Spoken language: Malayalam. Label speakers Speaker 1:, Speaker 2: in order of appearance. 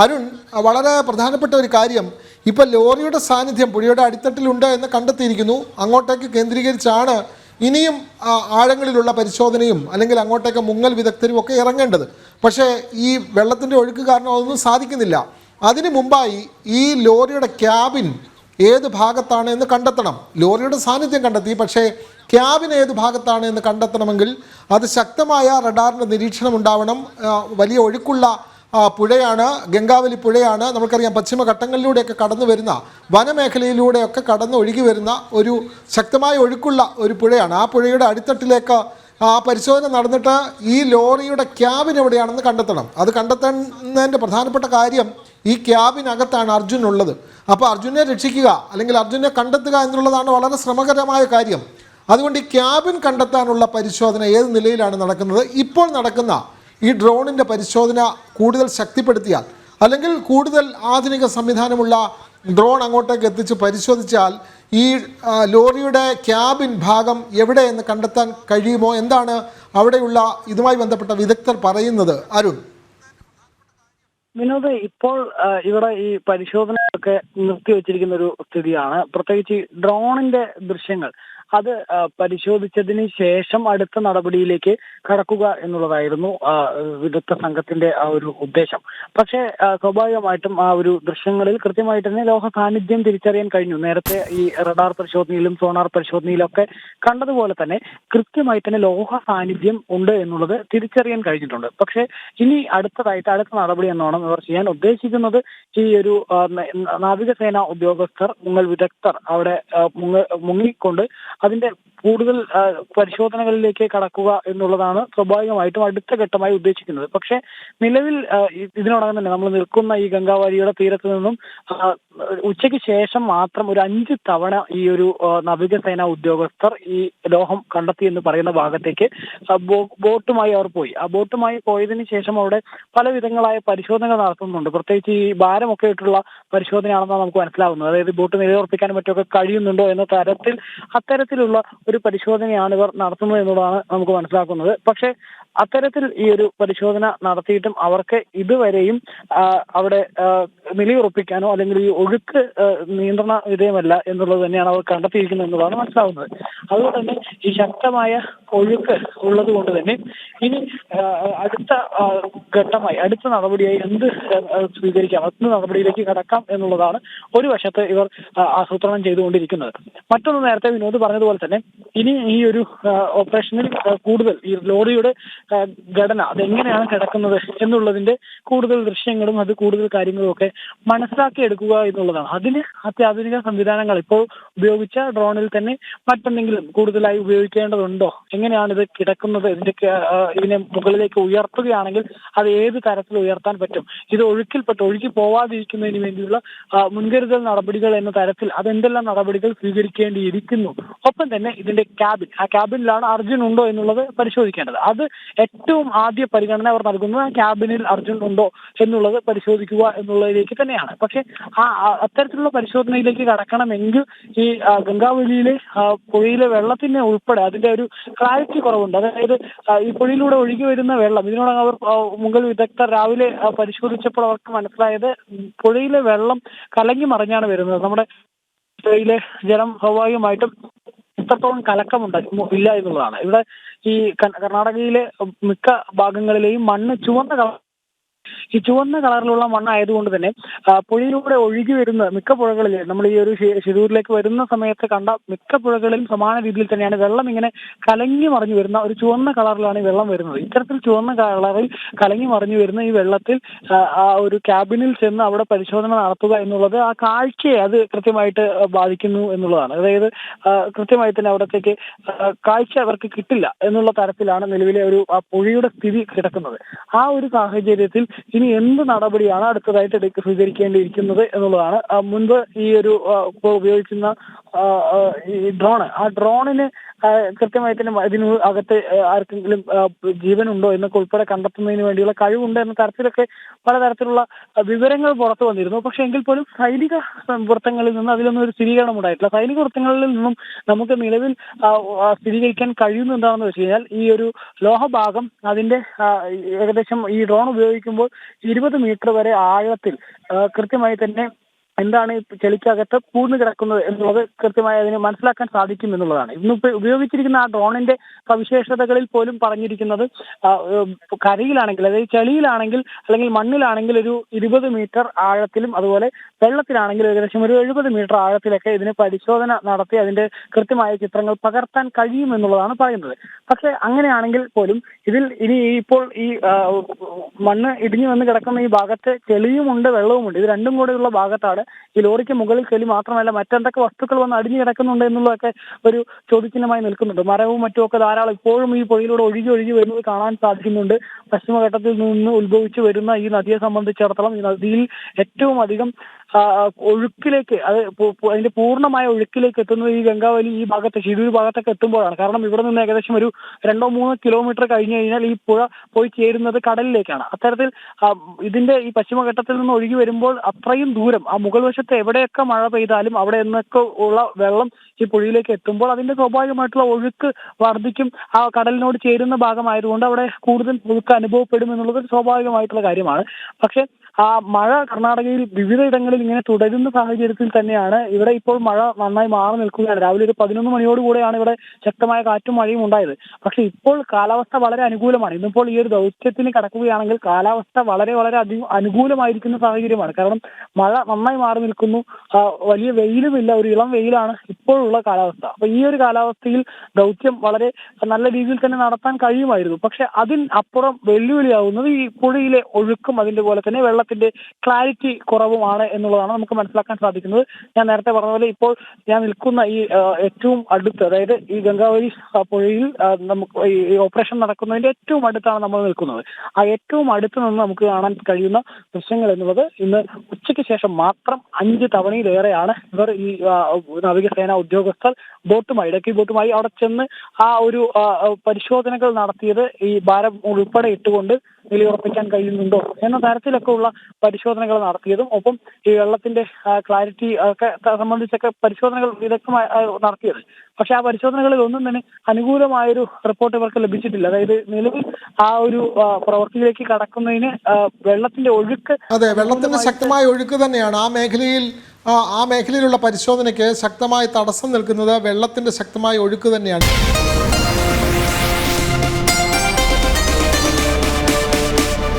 Speaker 1: അരുൺ വളരെ പ്രധാനപ്പെട്ട ഒരു കാര്യം. ഇപ്പം ലോറിയുടെ സാന്നിധ്യം പുഴയുടെ അടിത്തട്ടിലുണ്ട് എന്ന് കണ്ടെത്തിയിരിക്കുന്നു. അങ്ങോട്ടേക്ക് കേന്ദ്രീകരിച്ചാണ് ഇനിയും ആഴങ്ങളിലുള്ള പരിശോധനയും അല്ലെങ്കിൽ അങ്ങോട്ടേക്ക് മുങ്ങൽ വിദഗ്ധരും ഒക്കെ ഇറങ്ങേണ്ടത്. പക്ഷേ ഈ വെള്ളത്തിന്റെ ഒഴുക്ക് കാരണം അതൊന്നും സാധിക്കുന്നില്ല. അതിനു മുമ്പായി ഈ ലോറിയുടെ ക്യാബിൻ ഏത് ഭാഗത്താണ് എന്ന് കണ്ടെത്തണം. ലോറിയുടെ സാന്നിധ്യം കണ്ടെത്തി. പക്ഷേ ക്യാബിൻ ഏത് ഭാഗത്താണ് എന്ന് കണ്ടെത്തണമെങ്കിൽ അത് ശക്തമായ റഡാറിന്റെ നിരീക്ഷണം ഉണ്ടാവണം. വലിയ ഒഴുക്കുള്ള പുഴയാണ് ഗംഗാവലി പുഴയാണ് നമുക്കറിയാം പശ്ചിമഘട്ടങ്ങളിലൂടെയൊക്കെ കടന്നു വരുന്ന വനമേഖലയിലൂടെയൊക്കെ കടന്നു ഒഴുകി വരുന്ന ഒരു ശക്തമായ ഒഴുക്കുള്ള ഒരു പുഴയാണ്. ആ പുഴയുടെ അടിത്തട്ടിലേക്ക് ആ പരിശോധന നടന്നിട്ട് ഈ ലോറിയുടെ ക്യാബിൻ എവിടെയാണെന്ന് കണ്ടെത്തണം. അത് കണ്ടെത്തുന്നതിന്റെ പ്രധാനപ്പെട്ട കാര്യം ഈ ക്യാബിനകത്താണ് അർജുൻ ഉള്ളത് അപ്പോൾ അർജുനെ രക്ഷിക്കുക അല്ലെങ്കിൽ അർജുനെ കണ്ടെത്തുക എന്നുള്ളതാണ് വളരെ ശ്രമകരമായ കാര്യം. അതുകൊണ്ട് ഈ ക്യാബിൻ കണ്ടെത്താനുള്ള പരിശോധന ഏത് നിലയിലാണ് നടക്കുന്നത്? ഇപ്പോൾ നടക്കുന്ന ഈ ഡ്രോണിന്റെ പരിശോധന കൂടുതൽ ശക്തിപ്പെടുത്തിയാൽ അല്ലെങ്കിൽ കൂടുതൽ ആധുനിക സംവിധാനമുള്ള ഡ്രോൺ അങ്ങോട്ടേക്ക് എത്തിച്ച് പരിശോധിച്ചാൽ ഈ ലോറിയുടെ ക്യാബിൻ ഭാഗം എവിടെയെന്ന് കണ്ടെത്താൻ കഴിയുമോ എന്താണ് അവിടെയുള്ള ഇതുമായി ബന്ധപ്പെട്ട വിദഗ്ധർ പറയുന്നത്? അരുൺ.
Speaker 2: വിനോദ് ഇപ്പോൾ ഇവിടെ ഈ പരിശോധനയൊക്കെ നിർത്തിവെച്ചിരിക്കുന്ന ഒരു സ്ഥിതിയാണ്. പ്രത്യേകിച്ച് ഡ്രോണിന്റെ ദൃശ്യങ്ങൾ. അത് പരിശോധിച്ചതിന് ശേഷം അടുത്ത നടപടിയിലേക്ക് കടക്കുക എന്നുള്ളതായിരുന്നു വിദഗ്ധ സംഘത്തിന്റെ ആ ഒരു ഉദ്ദേശം. പക്ഷേ സ്വാഭാവികമായിട്ടും ആ ഒരു ദൃശ്യങ്ങളിൽ കൃത്യമായിട്ട് തന്നെ ലോഹ സാന്നിധ്യം തിരിച്ചറിയാൻ കഴിഞ്ഞു. നേരത്തെ ഈ റഡാർ പരിശോധനയിലും സോണാർ പരിശോധനയിലും ഒക്കെ കണ്ടതുപോലെ തന്നെ കൃത്യമായി തന്നെ ലോഹ സാന്നിധ്യം ഉണ്ട് എന്നുള്ളത് തിരിച്ചറിയാൻ കഴിഞ്ഞിട്ടുണ്ട്. പക്ഷേ ഇനി അടുത്തതായിട്ട് അടുത്ത നടപടി എന്നോണം ഇവർ ചെയ്യാൻ ഉദ്ദേശിക്കുന്നത്. ഈ ഒരു നാവികസേന ഉദ്യോഗസ്ഥർ മുങ്ങൽ വിദഗ്ധർ അവിടെ മുങ്ങിക്കൊണ്ട് അതിന്റെ കൂടുതൽ പരിശോധനകളിലേക്ക് കടക്കുക എന്നുള്ളതാണ് സ്വാഭാവികമായിട്ടും അടുത്ത ഘട്ടമായി ഉദ്ദേശിക്കുന്നത്. പക്ഷെ നിലവിൽ ഇതിനോടകം തന്നെ നമ്മൾ നിൽക്കുന്ന ഈ ഗംഗാവാരിയുടെ തീരത്ത് നിന്നും ഉച്ചയ്ക്ക് ശേഷം മാത്രം ഒരു അഞ്ച് തവണ ഈ ഒരു നാവികസേന ഉദ്യോഗസ്ഥർ ഈ ലോഹം കണ്ടെത്തി എന്ന് പറയുന്ന ഭാഗത്തേക്ക് ബോട്ടുമായി അവർ പോയി. ആ ബോട്ടുമായി പോയതിനു ശേഷം അവിടെ പല വിധങ്ങളായ പരിശോധനകൾ നടത്തുന്നുണ്ട്. പ്രത്യേകിച്ച് ഈ ഭാരമൊക്കെ ഇട്ടുള്ള പരിശോധനയാണെന്നാണ് നമുക്ക് മനസ്സിലാവുന്നത്. അതായത് ബോട്ട് നിലയുറപ്പിക്കാനും മറ്റൊക്കെ കഴിയുന്നുണ്ടോ എന്ന തരത്തിൽ അത്തരത്തിലുള്ള ഒരു പരിശോധനയാണ് ഇവർ നടത്തുന്നത് എന്നുള്ളതാണ് നമുക്ക് മനസ്സിലാക്കുന്നത്. പക്ഷേ അത്തരത്തിൽ ഈ ഒരു പരിശോധന നടത്തിയിട്ടും അവർക്ക് ഇതുവരെയും അവിടെ നിലയുറപ്പിക്കാനോ അല്ലെങ്കിൽ ഈ ഒഴുക്ക് നിയന്ത്രണ വിധേയമല്ല എന്നുള്ളത് തന്നെയാണ് അവർ കണ്ടെത്തിയിരിക്കുന്നത് എന്നുള്ളതാണ് മനസ്സിലാവുന്നത്. അതുകൊണ്ട് തന്നെ ഈ ശക്തമായ ഒഴുക്ക് ഉള്ളത് കൊണ്ട് തന്നെ ഇനി അടുത്ത ഘട്ടമായി അടുത്ത നടപടിയായി എന്ത് സ്വീകരിക്കാം എന്ത് നടപടിയിലേക്ക് കടക്കാം എന്നുള്ളതാണ് ഒരു വശത്ത് ഇവർ ആസൂത്രണം ചെയ്തുകൊണ്ടിരിക്കുന്നത്. മറ്റൊന്ന് നേരത്തെ വിനോദ് പറഞ്ഞതുപോലെ തന്നെ ഇനി ഈ ഒരു ഓപ്പറേഷനിൽ കൂടുതൽ ഈ ലോറിയുടെ ഘടന. അതെങ്ങനെയാണ് കിടക്കുന്നത് എന്നുള്ളതിന്റെ കൂടുതൽ ദൃശ്യങ്ങളും അത് കൂടുതൽ കാര്യങ്ങളും ഒക്കെ മനസ്സിലാക്കി എടുക്കുക എന്നുള്ളതാണ്. അതിന് അത്യാധുനിക സംവിധാനങ്ങൾ ഇപ്പോൾ ഉപയോഗിച്ച ഡ്രോണിൽ തന്നെ മറ്റെന്തെങ്കിലും കൂടുതലായി ഉപയോഗിക്കേണ്ടതുണ്ടോ? എങ്ങനെയാണ് ഇത് കിടക്കുന്നത്? ഇതിന്റെ ഇതിനെ മുകളിലേക്ക് ഉയർത്തുകയാണെങ്കിൽ അത് ഏത് തരത്തിൽ ഉയർത്താൻ പറ്റും? ഇത് ഒഴുക്കിൽപ്പെട്ട് ഒഴുകി പോവാതിരിക്കുന്നതിന് വേണ്ടിയുള്ള മുൻകരുതൽ നടപടികൾ എന്ന തരത്തിൽ അതെന്തെല്ലാം നടപടികൾ സ്വീകരിക്കേണ്ടിയിരിക്കുന്നു? ഒപ്പം തന്നെ ഇതിന്റെ ക്യാബിൻ. ആ ക്യാബിനിലാണ് അർജുൻ ഉണ്ടോ എന്നുള്ളത് പരിശോധിക്കേണ്ടത്. അത് ഏറ്റവും ആദ്യ പരിഗണന അവർ നൽകുന്നത് ആ ക്യാബിനിൽ അർജുൻ ഉണ്ടോ എന്നുള്ളത് പരിശോധിക്കുക എന്നുള്ളതിലേക്ക് തന്നെയാണ്. പക്ഷെ ആ അത്തരത്തിലുള്ള പരിശോധനയിലേക്ക് കടക്കണമെങ്കിൽ ഈ ഗംഗാവലിയിലെ പുഴയിലെ വെള്ളത്തിന് ഉൾപ്പെടെ അതിന്റെ ഒരു ക്ലാരിറ്റി കുറവുണ്ട്. അതായത് ഈ പുഴയിലൂടെ ഒഴുകി വരുന്ന വെള്ളം ഇതിനോട് അവർ മുഗൾ വിദഗ്ധർ രാവിലെ പരിശോധിച്ചപ്പോൾ അവർക്ക് മനസ്സിലായത് പുഴയിലെ വെള്ളം കലങ്ങി മറിഞ്ഞാണ് വരുന്നത്. നമ്മുടെ പുഴയിലെ ജലം സ്വാഭാവികമായിട്ടും ഇത്രത്തോളം കലക്കമുണ്ട് ഇല്ല എന്നുള്ളതാണ്. ഇവിടെ ഈ കർണാടകയിലെ മിക്ക ഭാഗങ്ങളിലെയും മണ്ണ് ചുവന്ന കളർ ഈ ചുവന്ന കളറിലുള്ള മണ്ണായതുകൊണ്ട് തന്നെ പുഴയിലൂടെ ഒഴുകി വരുന്ന മിക്ക പുഴകളിൽ നമ്മൾ ഈ ഒരു ശിരൂരിലേക്ക് വരുന്ന സമയത്ത് കണ്ട മിക്ക പുഴകളിലും സമാന രീതിയിൽ തന്നെയാണ് വെള്ളം ഇങ്ങനെ കലങ്ങി മറിഞ്ഞു വരുന്ന ഒരു ചുവന്ന കളറിലാണ് ഈ വെള്ളം വരുന്നത്. ഇത്തരത്തിൽ ചുവന്ന കളറിൽ കലങ്ങി മറിഞ്ഞു വരുന്ന ഈ വെള്ളത്തിൽ ആ, ഒരു ക്യാബിനിൽ ചെന്ന് അവിടെ പരിശോധന നടത്തുക എന്നുള്ളത് ആ കാഴ്ചയെ അത് കൃത്യമായിട്ട് ബാധിക്കുന്നു എന്നുള്ളതാണ്. അതായത് കൃത്യമായി തന്നെ അവിടത്തേക്ക് കാഴ്ച അവർക്ക് കിട്ടില്ല എന്നുള്ള തരത്തിലാണ് നിലവിലെ ഒരു ആ പുഴയുടെ സ്ഥിതി കിടക്കുന്നത്. ആ ഒരു സാഹചര്യത്തിൽ ഇനി എന്ത് നടപടിയാണ് അടുത്തതായിട്ട് എടുക്ക സ്വീകരിക്കേണ്ടിയിരിക്കുന്നത് എന്നുള്ളതാണ്. മുൻപ് ഈ ഒരു ഉപയോഗിക്കുന്ന ഈ ഡ്രോൺ ആ ഡ്രോണിന് കൃത്യമായി തന്നെ ഇതിന് അകത്ത് ആർക്കെങ്കിലും ജീവനുണ്ടോ എന്നൊക്കെ ഉൾപ്പെടെ കണ്ടെത്തുന്നതിന് വേണ്ടിയുള്ള കഴിവുണ്ട് എന്ന തരത്തിലൊക്കെ പലതരത്തിലുള്ള വിവരങ്ങൾ പുറത്തു വന്നിരുന്നു. പക്ഷെ എങ്കിൽ പോലും സൈനിക വൃത്തങ്ങളിൽ നിന്ന് അതിലൊന്നും ഒരു സ്ഥിരീകരണം ഉണ്ടായിട്ടില്ല. സൈനിക വൃത്തങ്ങളിൽ നിന്നും നമുക്ക് നിലവിൽ സ്ഥിരീകരിക്കാൻ കഴിയുന്ന എന്താണെന്ന് വെച്ച് കഴിഞ്ഞാൽ ഈ ഒരു ലോഹഭാഗം അതിന്റെ ഏകദേശം ഈ ഡ്രോൺ ഉപയോഗിക്കുമ്പോൾ ഇരുപത് മീറ്റർ വരെ ആഴത്തിൽ കൃത്യമായി തന്നെ എന്താണ് ചെളിക്കകത്ത് പൂർണ കിടക്കുന്നത് എന്നുള്ളത് കൃത്യമായി അതിന് മനസ്സിലാക്കാൻ സാധിക്കും എന്നുള്ളതാണ്. ഇന്നിപ്പോ ഉപയോഗിച്ചിരിക്കുന്ന ആ ഡ്രോണിന്റെ സവിശേഷതകളിൽ പോലും പറഞ്ഞിരിക്കുന്നത് കരയിലാണെങ്കിൽ അതായത് ചെളിയിലാണെങ്കിൽ അല്ലെങ്കിൽ മണ്ണിലാണെങ്കിൽ ഒരു ഇരുപത് മീറ്റർ ആഴത്തിലും അതുപോലെ വെള്ളത്തിലാണെങ്കിൽ ഏകദേശം ഒരു എഴുപത് മീറ്റർ ആഴത്തിലൊക്കെ ഇതിന് പരിശോധന നടത്തി അതിന്റെ കൃത്യമായ ചിത്രങ്ങൾ പകർത്താൻ കഴിയും എന്നുള്ളതാണ് പറയുന്നത്. പക്ഷെ അങ്ങനെയാണെങ്കിൽ പോലും ഇതിൽ ഇനി ഇപ്പോൾ ഈ മണ്ണ് ഇടിഞ്ഞു വന്ന് കിടക്കുന്ന ഈ ഭാഗത്ത് ചെളിയുമുണ്ട് വെള്ളവുമുണ്ട്. ഇത് രണ്ടും കൂടെയുള്ള ഭാഗത്താണ് ഈ ലോറിക്ക് മുകളിൽ ചെളി മാത്രമല്ല മറ്റെന്തൊക്കെ വസ്തുക്കൾ വന്ന് അടിഞ്ഞു കിടക്കുന്നുണ്ട് എന്നുള്ളതൊക്കെ ഒരു ചോദ്യചിഹ്നമായി നിൽക്കുന്നുണ്ട്. മരവും മറ്റും ഒക്കെ ധാരാളം ഇപ്പോഴും ഈ പുഴയിലൂടെ ഒഴുകി ഒഴുകി വരുന്നത് കാണാൻ സാധിക്കുന്നുണ്ട്. പശ്ചിമഘട്ടത്തിൽ നിന്ന് ഉത്ഭവിച്ചു വരുന്ന ഈ നദിയെ സംബന്ധിച്ചിടത്തോളം ഈ നദിയിൽ ഏറ്റവും അധികം ഒഴുക്കിലേക്ക് അത് അതിന്റെ പൂർണമായ ഒഴുക്കിലേക്ക് എത്തുന്നത് ഈ ഗംഗാവലി ഈ ഭാഗത്ത് ഷിരൂർ ഭാഗത്തൊക്കെ എത്തുമ്പോഴാണ്. കാരണം ഇവിടെ നിന്ന് ഏകദേശം ഒരു രണ്ടോ മൂന്നോ കിലോമീറ്റർ കഴിഞ്ഞു കഴിഞ്ഞാൽ ഈ പുഴ പോയി ചേരുന്നത് കടലിലേക്കാണ്. അത്തരത്തിൽ ഇതിന്റെ ഈ പശ്ചിമഘട്ടത്തിൽ നിന്ന് ഒഴുകി വരുമ്പോൾ അത്രയും ദൂരം ആ മുകൾ വശത്ത് എവിടെയൊക്കെ മഴ പെയ്താലും അവിടെ നിന്നൊക്കെ ഉള്ള വെള്ളം ഈ പുഴയിലേക്ക് എത്തുമ്പോൾ അതിന്റെ സ്വാഭാവികമായിട്ടുള്ള ഒഴുക്ക് വർദ്ധിക്കും ആ കടലിനോട് ചേരുന്ന ഭാഗമായതുകൊണ്ട് അവിടെ കൂടുതൽ ഒഴുക്ക് അനുഭവപ്പെടും എന്നുള്ളത് സ്വാഭാവികമായിട്ടുള്ള കാര്യമാണ്. പക്ഷെ ആ മഴ കർണാടകയിൽ വിവിധ ഇടങ്ങളിൽ ഇങ്ങനെ തുടരുന്ന സാഹചര്യത്തിൽ തന്നെയാണ് ഇവിടെ ഇപ്പോൾ മഴ നന്നായി മാറി നിൽക്കുകയാണ്. രാവിലെ ഒരു പതിനൊന്ന് മണിയോട് കൂടെയാണ് ഇവിടെ ശക്തമായ കാറ്റും മഴയും ഉണ്ടായത്. പക്ഷെ ഇപ്പോൾ കാലാവസ്ഥ വളരെ അനുകൂലമാണ്. ഇന്നിപ്പോൾ ഈ ഒരു ദൗത്യത്തിന് കടക്കുകയാണെങ്കിൽ കാലാവസ്ഥ വളരെ വളരെ അധികം അനുകൂലമായിരിക്കുന്ന സാഹചര്യമാണ്. കാരണം മഴ നന്നായി മാറി നിൽക്കുന്നു. വലിയ വെയിലുമില്ല. ഒരു ഇളം വെയിലാണ് ഇപ്പോഴുള്ള കാലാവസ്ഥ. അപ്പൊ ഈ ഒരു കാലാവസ്ഥയിൽ ദൗത്യം വളരെ നല്ല രീതിയിൽ തന്നെ നടത്താൻ കഴിയുമായിരുന്നു. പക്ഷെ അതിന് അപ്പുറം വെല്ലുവിളിയാവുന്നത് ഈ പുഴയിലെ ഒഴുക്കും അതിന്റെ പോലെ തന്നെ വെള്ളത്തിന്റെ ക്ലാരിറ്റി കുറവുമാണ് എന്നുള്ളതാണ് നമുക്ക് മനസ്സിലാക്കാൻ സാധിക്കുന്നത്. ഞാൻ നേരത്തെ പറഞ്ഞ പോലെ ഇപ്പോൾ ഞാൻ നിൽക്കുന്ന ഈ ഏറ്റവും അടുത്ത് അതായത് ഈ ഗംഗാവലി പുഴയിൽ നമുക്ക് ഈ ഓപ്പറേഷൻ നടക്കുന്നതിന്റെ ഏറ്റവും അടുത്താണ് നമ്മൾ നിൽക്കുന്നത്. ആ ഏറ്റവും അടുത്ത് നിന്ന് നമുക്ക് കാണാൻ കഴിയുന്ന ദൃശ്യങ്ങൾ എന്നുള്ളത് ഇന്ന് ഉച്ചയ്ക്ക് ശേഷം മാത്രം അഞ്ച് തവണയിലേറെയാണ് ഇവർ ഈ നാവികസേന നാവികസേന ഉദ്യോഗസ്ഥർ ബോട്ടുമായി ഇടയ്ക്ക് ബോട്ടുമായി അവിടെ ചെന്ന് ആ ഒരു പരിശോധനകൾ നടത്തിയത് ഈ ഭാരം ഉൾപ്പെടെ ഇട്ടുകൊണ്ട് നിലയുറപ്പിക്കാൻ കഴിയുന്നുണ്ടോ എന്ന തരത്തിലൊക്കെ ഉള്ള പരിശോധനകൾ നടത്തിയതും ഒപ്പം ഈ വെള്ളത്തിന്റെ ക്ലാരിറ്റി ഒക്കെ സംബന്ധിച്ചൊക്കെ പരിശോധനകൾ വിദഗ്ധമായി നടത്തിയത്. പക്ഷെ ആ പരിശോധനകളിൽ ഒന്നും തന്നെ അനുകൂലമായൊരു റിപ്പോർട്ട് ഇവർക്ക് ലഭിച്ചിട്ടില്ല. അതായത് നിലവിൽ ആ ഒരു പ്രവർത്തിയിലേക്ക് പ്രവൃത്തിയിലേക്ക് കടക്കുന്നതിന് വെള്ളത്തിന്റെ ഒഴുക്ക്
Speaker 1: അതെ വെള്ളത്തിന്റെ ശക്തമായ ഒഴുക്ക് തന്നെയാണ്. ആ മേഖലയിൽ ആ മേഖലയിലുള്ള പരിശോധനയ്ക്ക് ശക്തമായി തടസ്സം നിൽക്കുന്നത് വെള്ളത്തിന്റെ ശക്തമായ ഒഴുക്ക് തന്നെയാണ്.